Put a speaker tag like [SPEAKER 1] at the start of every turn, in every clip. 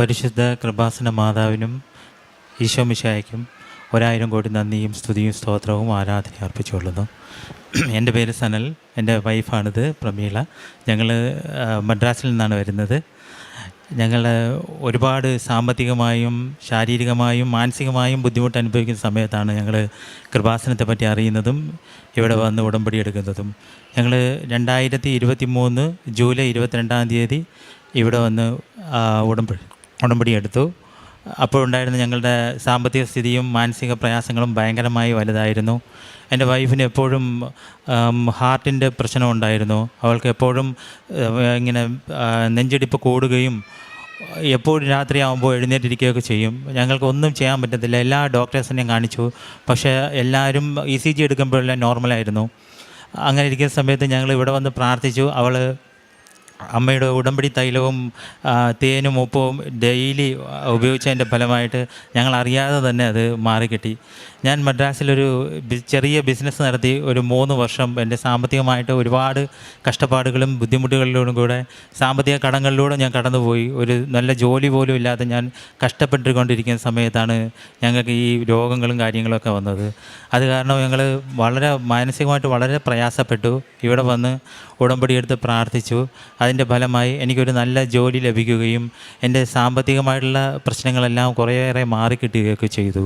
[SPEAKER 1] പരിശുദ്ധ കൃപാസന മാതാവിനും ഈശോ മിശായ്ക്കും ഒരായിരം കോടി നന്ദിയും സ്തുതിയും സ്തോത്രവും ആരാധന അർപ്പിച്ചുകൊള്ളുന്നു. എന്റെ പേര് സനൽ എന്റെ വൈഫാണിത് പ്രമീള. ഞങ്ങൾ മദ്രാസിൽ നിന്നാണ് വരുന്നത്. ഞങ്ങൾ ഒരുപാട് സാമ്പത്തികമായും ശാരീരികമായും മാനസികമായും ബുദ്ധിമുട്ട് അനുഭവിക്കുന്ന സമയത്താണ് ഞങ്ങൾ കൃപാസനത്തെ പറ്റി അറിയുന്നതും ഇവിടെ വന്ന് ഉടമ്പടി എടുക്കുന്നതും. ഞങ്ങൾ രണ്ടായിരത്തി ഇരുപത്തി മൂന്ന് ജൂലൈ ഇരുപത്തിരണ്ടാം തീയതി ഇവിടെ വന്ന് ഉടമ്പടി ഉടമ്പടി എടുത്തു. അപ്പോഴുണ്ടായിരുന്ന ഞങ്ങളുടെ സാമ്പത്തിക സ്ഥിതിയും മാനസിക പ്രയാസങ്ങളും ഭയങ്കരമായി വലുതായിരുന്നു. എന്റെ വൈഫിന് എപ്പോഴും ഹാർട്ടിന്റെ പ്രശ്നം ഉണ്ടായിരുന്നു അവൾക്ക് എപ്പോഴും ഇങ്ങനെ നെഞ്ചടിപ്പ് നെഞ്ചിടിപ്പ് കൂടുകയും എപ്പോഴും രാത്രിയാകുമ്പോൾ എഴുന്നേറ്റിരിക്കുകയൊക്കെ ചെയ്യും. ഞങ്ങൾക്ക് ഒന്നും ചെയ്യാൻ പറ്റത്തില്ല. എല്ലാ ഡോക്ടേഴ്സിനെയും കാണിച്ചു. പക്ഷേ എല്ലാവരും ഇ സി ജി എടുക്കുമ്പോഴെല്ലാം നോർമലായിരുന്നു. അങ്ങനെ ഇരിക്കുന്ന സമയത്ത് ഞങ്ങൾ ഇവിടെ വന്ന് പ്രാർത്ഥിച്ചു. അവൾ അമ്മയുടെ ഉടമ്പടി തൈലവും തേനും ഉപ്പും ഡെയിലി ഉപയോഗിച്ചതിന്റെ ഫലമായിട്ട് ഞങ്ങൾ അറിയാതെ തന്നെ അത് മാറിക്കിട്ടി. ഞാൻ മദ്രാസിലൊരു ചെറിയ ബിസിനസ് നടത്തി ഒരു മൂന്ന് വർഷം എന്റെ സാമ്പത്തികമായിട്ട് ഒരുപാട് കഷ്ടപ്പാടുകളും ബുദ്ധിമുട്ടുകളിലൂടെ കൂടെ സാമ്പത്തിക കടങ്ങളിലൂടെ ഞാൻ കടന്നുപോയി. ഒരു നല്ല ജോലി പോലും ഇല്ലാതെ ഞാൻ കഷ്ടപ്പെട്ടുകൊണ്ടിരിക്കുന്ന സമയത്താണ് ഞങ്ങൾക്ക് ഈ രോഗങ്ങളും കാര്യങ്ങളൊക്കെ വന്നത്. അത് കാരണം ഞങ്ങൾ വളരെ മാനസികമായിട്ട് വളരെ പ്രയാസപ്പെട്ടു. ഇവിടെ വന്ന് ഉടമ്പടിയെടുത്ത് പ്രാർത്ഥിച്ചു പ്രാർത്ഥിച്ചു. അതിന്റെ ഫലമായി എനിക്കൊരു നല്ല ജോലി ലഭിക്കുകയും എന്റെ സാമ്പത്തികമായിട്ടുള്ള പ്രശ്നങ്ങളെല്ലാം കുറേയേറെ മാറിക്കിട്ടുകയൊക്കെ ചെയ്തു.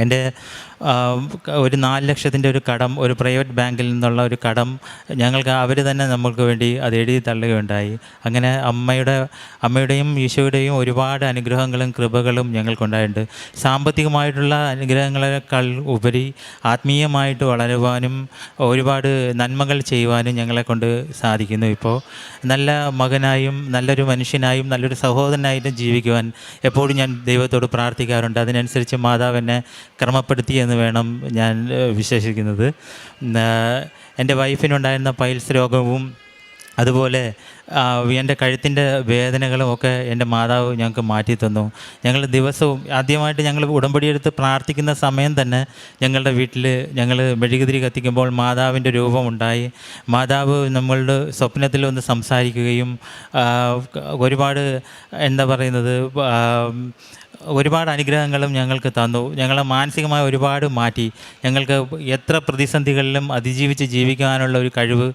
[SPEAKER 1] എന്റെ ഒരു നാല് ലക്ഷത്തിന്റെ ഒരു കടം ഒരു പ്രൈവറ്റ് ബാങ്കിൽ നിന്നുള്ള ഒരു കടം ഞങ്ങൾക്ക് അവർ തന്നെ നമ്മൾക്ക് വേണ്ടി അത് എഴുതി തള്ളുകയുണ്ടായി. അങ്ങനെ അമ്മയുടെ അമ്മയുടെയും ഈശോയുടെയും ഒരുപാട് അനുഗ്രഹങ്ങളും കൃപകളും ഞങ്ങൾക്കുണ്ടായിട്ടുണ്ട്. സാമ്പത്തികമായിട്ടുള്ള അനുഗ്രഹങ്ങളെക്കാൾ ഉപരി ആത്മീയമായിട്ട് വളരുവാനും ഒരുപാട് നന്മകൾ ചെയ്യുവാനും ഞങ്ങളെ കൊണ്ട് സാധിക്കുന്നു ഇപ്പോൾ. നല്ല മകനായും നല്ലൊരു മനുഷ്യനായും നല്ലൊരു സഹോദരനായിട്ടും ജീവിക്കുവാൻ എപ്പോഴും ഞാൻ ദൈവത്തോട് പ്രാർത്ഥിക്കാറുണ്ട്. അതിനനുസരിച്ച് മാതാവ് എന്നെ ക്രമപ്പെടുത്തി എന്ന് വേണം ഞാൻ വിശേഷിക്കുന്നത്. എന്റെ വൈഫിനുണ്ടായിരുന്ന പൈൽസ് രോഗവും അതുപോലെ എന്റെ കഴുത്തിന്റെ വേദനകളും ഒക്കെ എന്റെ മാതാവ് ഞങ്ങൾക്ക് മാറ്റി തന്നു. ഞങ്ങൾ ദിവസവും ആദ്യമായിട്ട് ഞങ്ങൾ ഉടമ്പടിയെടുത്ത് പ്രാർത്ഥിക്കുന്ന സമയം തന്നെ ഞങ്ങളുടെ വീട്ടിൽ ഞങ്ങൾ മെഴുകുതിരി കത്തിക്കുമ്പോൾ മാതാവിന്റെ രൂപമുണ്ടായി. മാതാവ് നമ്മളുടെ സ്വപ്നത്തിൽ ഒന്ന് സംസാരിക്കുകയും ഒരുപാട് എന്താ പറയുന്നത് ഒരുപാട് അനുഗ്രഹങ്ങളും ഞങ്ങൾക്ക് തന്നു. ഞങ്ങളെ മാനസികമായി ഒരുപാട് മാറ്റി. ഞങ്ങൾക്ക് എത്ര പ്രതിസന്ധികളിലും അതിജീവിച്ച് ജീവിക്കാനുള്ള ഒരു കഴിവ്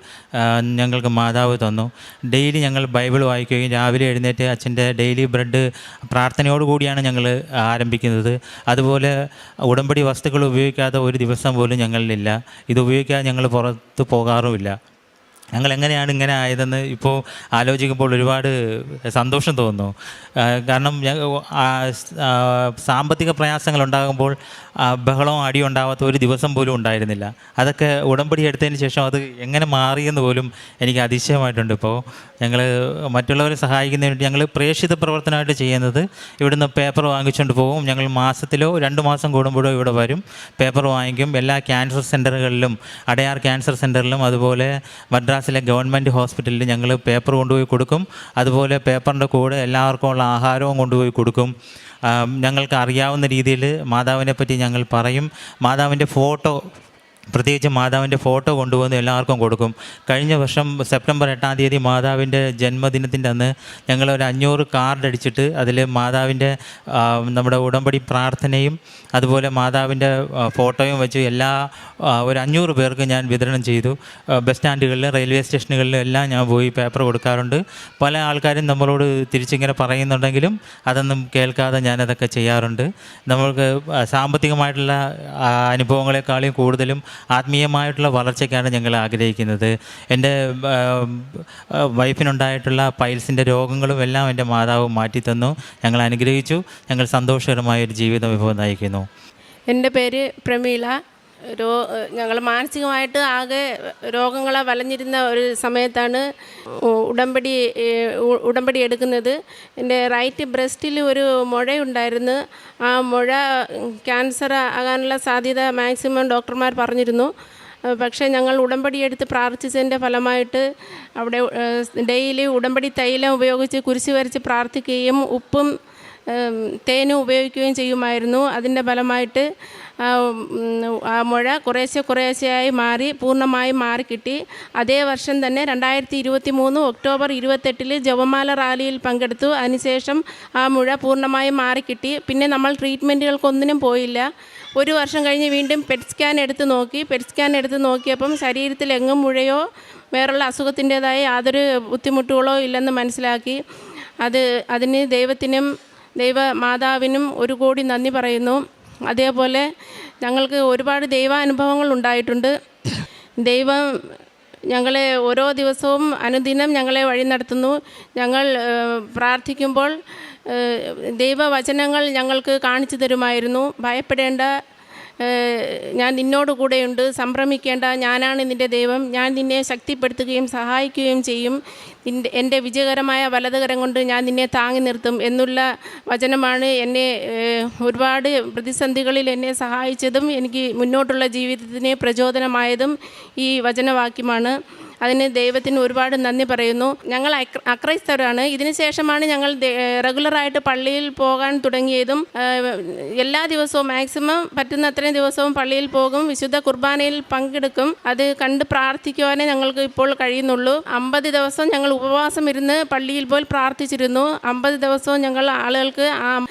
[SPEAKER 1] ഞങ്ങൾക്ക് മാതാവ് തന്നു. ഡെയിലി ഞങ്ങൾ ബൈബിൾ വായിക്കുകയും രാവിലെ എഴുന്നേറ്റ് അച്ഛന്റെ ഡെയിലി ബ്രെഡ് പ്രാർത്ഥനയോടുകൂടിയാണ് ഞങ്ങൾ ആരംഭിക്കുന്നത്. അതുപോലെ ഉടമ്പടി വസ്തുക്കൾ ഉപയോഗിക്കാത്ത ഒരു ദിവസം പോലും ഞങ്ങളിലില്ല. ഇത് ഉപയോഗിക്കാതെ ഞങ്ങൾ പുറത്ത് പോകാറുമില്ല. ഞങ്ങൾ എങ്ങനെയാണ് ഇങ്ങനെ ആയതെന്ന് ഇപ്പോൾ ആലോചിക്കുമ്പോൾ ഒരുപാട് സന്തോഷം തോന്നുന്നു. കാരണം സാമ്പത്തിക പ്രയാസങ്ങൾ ഉണ്ടാകുമ്പോൾ ബഹളവും അടിയും ഉണ്ടാവാത്ത ഒരു ദിവസം പോലും ഉണ്ടായിരുന്നില്ല. അതൊക്കെ ഉടമ്പടി എടുത്തതിന് ശേഷം അത് എങ്ങനെ മാറിയെന്ന് പോലും എനിക്ക് അതിശയമായിട്ടുണ്ട്. ഇപ്പോൾ ഞങ്ങൾ മറ്റുള്ളവരെ സഹായിക്കുന്നതിന് വേണ്ടി ഞങ്ങൾ പ്രേക്ഷിത പ്രവർത്തനമായിട്ട് ചെയ്യുന്നത് ഇവിടുന്ന് പേപ്പർ വാങ്ങിച്ചുകൊണ്ട് പോകും. ഞങ്ങൾ മാസത്തിലോ രണ്ട് മാസം കൂടുമ്പോഴോ ഇവിടെ വരും. പേപ്പർ വാങ്ങിക്കും. എല്ലാ ക്യാൻസർ സെന്ററുകളിലും അടയാർ ക്യാൻസർ സെന്ററിലും അതുപോലെ മദ്രാസിലെ ഗവൺമെന്റ് ഹോസ്പിറ്റലിൽ ഞങ്ങൾ പേപ്പർ കൊണ്ടുപോയി കൊടുക്കും. അതുപോലെ പേപ്പറിന്റെ കൂടെ എല്ലാവർക്കും ഉള്ള ആഹാരവും കൊണ്ടുപോയി കൊടുക്കും. ഞങ്ങൾക്ക് അറിയാവുന്ന രീതിയിൽ മാതാവിനെ പറ്റി ഞങ്ങൾ പറയും. മാതാവിന്റെ ഫോട്ടോ പ്രത്യേകിച്ച് മാതാവിന്റെ ഫോട്ടോ കൊണ്ടുവന്ന് എല്ലാവർക്കും കൊടുക്കും. കഴിഞ്ഞ വർഷം സെപ്റ്റംബർ എട്ടാം തീയതി മാതാവിന്റെ ജന്മദിനത്തിന്റെ അന്ന് ഞങ്ങൾ ഒരു അഞ്ഞൂറ് കാർഡ് അടിച്ചിട്ട് അതിൽ മാതാവിന്റെ നമ്മുടെ ഉടമ്പടി പ്രാർത്ഥനയും അതുപോലെ മാതാവിന്റെ ഫോട്ടോയും വെച്ച് എല്ലാ ഒരു അഞ്ഞൂറ് പേർക്ക് ഞാൻ വിതരണം ചെയ്തു. ബസ് സ്റ്റാൻഡുകളിലും റെയിൽവേ സ്റ്റേഷനുകളിലും എല്ലാം ഞാൻ പോയി പേപ്പർ കൊടുക്കാറുണ്ട്. പല ആൾക്കാരും നമ്മളോട് തിരിച്ചിങ്ങനെ പറയുന്നുണ്ടെങ്കിലും അതൊന്നും കേൾക്കാതെ ഞാനതൊക്കെ ചെയ്യാറുണ്ട്. നമ്മൾക്ക് സാമ്പത്തികമായിട്ടുള്ള അനുഭവങ്ങളെക്കാളും കൂടുതലും ആത്മീയമായിട്ടുള്ള വളർച്ചയ്ക്കാണ് ഞങ്ങൾ ആഗ്രഹിക്കുന്നത്. എന്റെ വൈഫിനുണ്ടായിട്ടുള്ള പൈൽസിന്റെ രോഗങ്ങളും എല്ലാം എന്റെ മാതാവ് മാറ്റിത്തന്നു. ഞങ്ങൾ അനുഗ്രഹിച്ചു. ഞങ്ങൾ സന്തോഷകരമായ ഒരു ജീവിതം വിഭവം നയിക്കുന്നു.
[SPEAKER 2] എന്റെ പേര് പ്രമീള. രോ ഞങ്ങൾ മാനസികമായിട്ട് ആകെ രോഗങ്ങളെ വലഞ്ഞിരുന്ന ഒരു സമയത്താണ് ഉടമ്പടി ഉടമ്പടി എടുക്കുന്നത്. എന്റെ റൈറ്റ് ബ്രസ്റ്റിൽ ഒരു മുഴയുണ്ടായിരുന്നു. ആ മുഴ ക്യാൻസർ ആകാനുള്ള സാധ്യത മാക്സിമം ഡോക്ടർമാർ പറഞ്ഞിരുന്നു. പക്ഷേ ഞങ്ങൾ ഉടമ്പടി എടുത്ത് പ്രാർത്ഥിച്ചതിന്റെ ഫലമായിട്ട് അവിടെ ഡെയിലി ഉടമ്പടി തൈലം ഉപയോഗിച്ച് കുരിശ് വരച്ച് പ്രാർത്ഥിക്കുകയും ഉപ്പും തേനും ഉപയോഗിക്കുകയും ചെയ്യുമായിരുന്നു. അതിന്റെ ഫലമായിട്ട് ആ, മുഴ കുറേശ്ശെ കുറേശ്ശെയായി മാറി പൂർണമായും മാറിക്കിട്ടി അതേ വർഷം തന്നെ രണ്ടായിരത്തി ഇരുപത്തി മൂന്ന് ഒക്ടോബർ ഇരുപത്തെട്ടിൽ ജപമാല റാലിയിൽ പങ്കെടുത്തു. അതിനുശേഷം ആ മുഴ പൂർണമായും മാറിക്കിട്ടി പിന്നെ നമ്മൾ ട്രീറ്റ്മെന്റുകൾക്കൊന്നിനും പോയില്ല. ഒരു വർഷം കഴിഞ്ഞ് വീണ്ടും പെറ്റ് സ്കാൻ എടുത്ത് നോക്കി. പെറ്റ് സ്കാൻ എടുത്ത് നോക്കിയപ്പം ശരീരത്തിൽ എങ്ങും മുഴയോ വേറുള്ള അസുഖത്തിന്റേതായ യാതൊരു ബുദ്ധിമുട്ടുകളോ ഇല്ലെന്ന് മനസ്സിലാക്കി. അത് അതിന് ദൈവത്തിനും ദൈവ മാതാവിനും ഒരു കോടി നന്ദി പറയുന്നു. അതേപോലെ ഞങ്ങൾക്ക് ഒരുപാട് ദൈവാനുഭവങ്ങൾ ഉണ്ടായിട്ടുണ്ട്. ദൈവം ഞങ്ങളെ ഓരോ ദിവസവും അനുദിനം ഞങ്ങളെ വഴി നടത്തുന്നു. ഞങ്ങൾ പ്രാർത്ഥിക്കുമ്പോൾ ദൈവവചനങ്ങൾ ഞങ്ങൾക്ക് കാണിച്ചു തരുമായിരുന്നു. ഭയപ്പെടേണ്ട ഞാൻ നിന്നോട് കൂടെയുണ്ട്. സംഭ്രമിക്കേണ്ട. ഞാനാണ് നിന്റെ ദൈവം. ഞാൻ നിന്നെ ശക്തിപ്പെടുത്തുകയും സഹായിക്കുകയും ചെയ്യും. നിന്റെ എന്റെ വിജയകരമായ വലതുകരം കൊണ്ട് ഞാൻ നിന്നെ താങ്ങി നിർത്തും എന്നുള്ള വചനമാണ് എന്നെ ഒരുപാട് പ്രതിസന്ധികളിൽ എന്നെ സഹായിച്ചതും എനിക്ക് മുന്നോട്ടുള്ള ജീവിതത്തിന് പ്രചോദനമായതും ഈ വചനവാക്യമാണ്. അതിന് ദൈവത്തിന് ഒരുപാട് നന്ദി പറയുന്നു. ഞങ്ങൾ അക്ര- അക്രൈസ്തവരാണ് ഇതിനുശേഷമാണ് ഞങ്ങൾ റെഗുലറായിട്ട് പള്ളിയിൽ പോകാൻ തുടങ്ങിയതും എല്ലാ ദിവസവും മാക്സിമം പറ്റുന്ന അത്രയും ദിവസവും പള്ളിയിൽ പോകും. വിശുദ്ധ കുർബാനയിൽ പങ്കെടുക്കും. അത് കണ്ട് പ്രാർത്ഥിക്കുവാനേ ഞങ്ങൾക്ക് ഇപ്പോൾ കഴിയുന്നുള്ളൂ. അമ്പത് ദിവസം ഞങ്ങൾ ഉപവാസം ഇരുന്ന് പള്ളിയിൽ പോയി പ്രാർത്ഥിച്ചിരുന്നു. അമ്പത് ദിവസവും ഞങ്ങൾ ആളുകൾക്ക് ആ,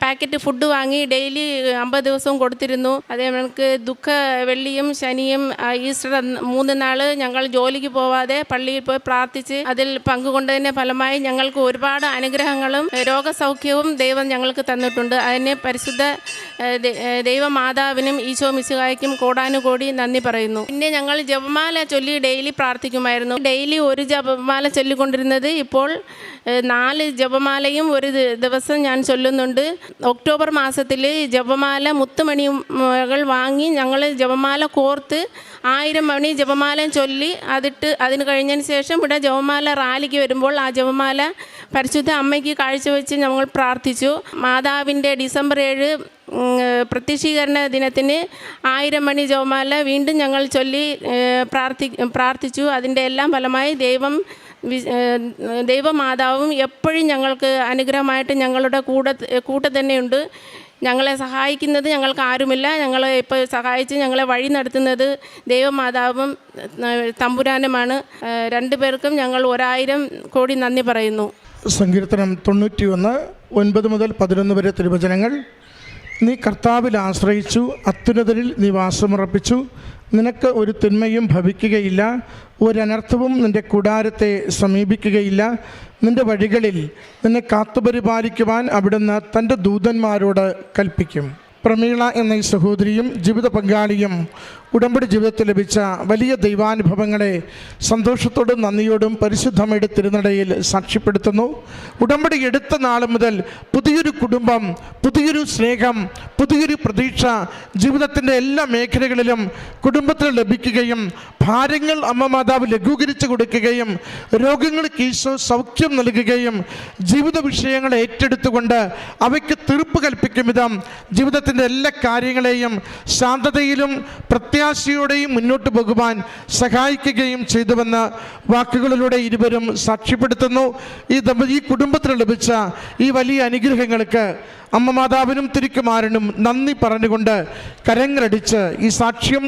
[SPEAKER 2] പാക്കറ്റ് ഫുഡ് വാങ്ങി ഡെയിലി അമ്പത് ദിവസവും കൊടുത്തിരുന്നു. അതേ കണക്ക് ദുഃഖ വെള്ളിയും ശനിയും ഈസ്റ്റർ മൂന്ന് നാൾ ഞങ്ങൾ ജോലിക്ക് പോവാതെ പള്ളിയിൽ പോയി പ്രാർത്ഥിച്ച് അതിൽ പങ്കുകൊണ്ടതിന്റെ ഫലമായി ഞങ്ങൾക്ക് ഒരുപാട് അനുഗ്രഹങ്ങളും രോഗസൗഖ്യവും ദൈവം ഞങ്ങൾക്ക് തന്നിട്ടുണ്ട്. അതിന് പരിശുദ്ധ ദൈവമാതാവിനും ഈശോ മിശുകായ്ക്കും കോടാനുകോടി നന്ദി പറയുന്നു. പിന്നെ ഞങ്ങൾ ജപമാല ചൊല്ലി ഡെയിലി പ്രാർത്ഥിക്കുമായിരുന്നു. ഡെയിലി ഒരു ജപമാല ചൊല്ലിക്കൊണ്ടിരുന്നത് ഇപ്പോൾ നാല് ജപമാലയും ഒരു ദിവസം ഞാൻ ചൊല്ലുന്നുണ്ട്. ഒക്ടോബർ മാസത്തിൽ ജപമാല മുത്തുമണികൾ വാങ്ങി ഞങ്ങൾ ജപമാല കോർത്ത് ആയിരം മണി ജപമാല ചൊല്ലി അതിട്ട് അതിന് കഴിഞ്ഞതിന് ശേഷം ഇവിടെ ജപമാല റാലിക്ക് വരുമ്പോൾ ആ ജപമാല പരിശുദ്ധ അമ്മയ്ക്ക് കാഴ്ചവെച്ച് ഞങ്ങൾ പ്രാർത്ഥിച്ചു. മാതാവിന്റെ ഡിസംബർ ഏഴ് പ്രത്യക്ഷീകരണ ദിനത്തിന് ആയിരം മണി ജപമാല വീണ്ടും ഞങ്ങൾ ചൊല്ലി പ്രാർത്ഥി പ്രാർത്ഥിച്ചു. അതിന്റെ എല്ലാം ഫലമായി ദൈവം ദൈവമാതാവും എപ്പോഴും ഞങ്ങൾക്ക് അനുഗ്രഹമായിട്ട് ഞങ്ങളുടെ കൂടെ കൂടെ തന്നെയുണ്ട്. ഞങ്ങളെ സഹായിക്കുന്നത് ഞങ്ങൾക്ക് ആരുമില്ല. ഞങ്ങളെ ഇപ്പോൾ സഹായിച്ച് ഞങ്ങളെ വഴി നടത്തുന്നത് ദൈവമാതാവും തമ്പുരാനുമാണ്. ഏഹ് രണ്ടു പേർക്കും ഞങ്ങൾ ഒരായിരം കോടി നന്ദി പറയുന്നു.
[SPEAKER 3] സങ്കീർത്തനം തൊണ്ണൂറ്റി ഒന്ന് ഒൻപത് മുതൽ പതിനൊന്ന് വരെ തിരുവചനങ്ങൾ നീ കർത്താവിൽ ആശ്രയിച്ചു അത്യുന്നതരിൽ നീ വാസമുറപ്പിച്ചു നിനക്ക് ഒരു തിന്മയും ഭവിക്കുകയില്ല ഒരനർത്ഥവും നിന്റെ കൂടാരത്തെ സമീപിക്കുകയില്ല. നിന്റെ വഴികളിൽ നിന്നെ കാത്തുപരിപാലിക്കുവാൻ അവിടുന്ന് തന്റെ ദൂതന്മാരോട് കൽപ്പിക്കും. പ്രമീള എന്ന ഈ സഹോദരിയും ജീവിത പങ്കാളിയും ഉടമ്പടി ജീവിതത്തിൽ ലഭിച്ച വലിയ ദൈവാനുഭവങ്ങളെ സന്തോഷത്തോടും നന്ദിയോടും പരിശുദ്ധമയുടെ തിരുനടയിൽ സാക്ഷ്യപ്പെടുത്തുന്നു. ഉടമ്പടി എടുത്ത നാൾ മുതൽ പുതിയൊരു കുടുംബം പുതിയൊരു സ്നേഹം പുതിയൊരു പ്രതീക്ഷ ജീവിതത്തിന്റെ എല്ലാ മേഖലകളിലും കുടുംബത്തിൽ ലഭിക്കുകയും ഭാരങ്ങൾ അമ്മ മാതാവ് ലഘൂകരിച്ചു കൊടുക്കുകയും രോഗങ്ങൾക്ക് ഈശോ സൗഖ്യം നൽകുകയും ജീവിത വിഷയങ്ങൾ ഏറ്റെടുത്തുകൊണ്ട് അവയ്ക്ക് തീർപ്പ് കൽപ്പിക്കും വിധം ജീവിതത്തിന്റെ എല്ലാ കാര്യങ്ങളെയും ശാന്തതയിലും പ്രത്യാശയോടെയും മുന്നോട്ട് പോകുവാൻ സഹായിക്കുകയും ചെയ്തുവെന്ന് വാക്കുകളിലൂടെ ഇരുവരും സാക്ഷ്യപ്പെടുത്തുന്നു. ഈ ഈ കുടുംബത്തിന് ലഭിച്ച ഈ വലിയ അനുഗ്രഹങ്ങൾക്ക് അമ്മ മാതാവിനും തിരുക്കുമാരനും നന്ദി പറഞ്ഞുകൊണ്ട് കരങ്ങളടിച്ച് ഈ സാക്ഷ്യം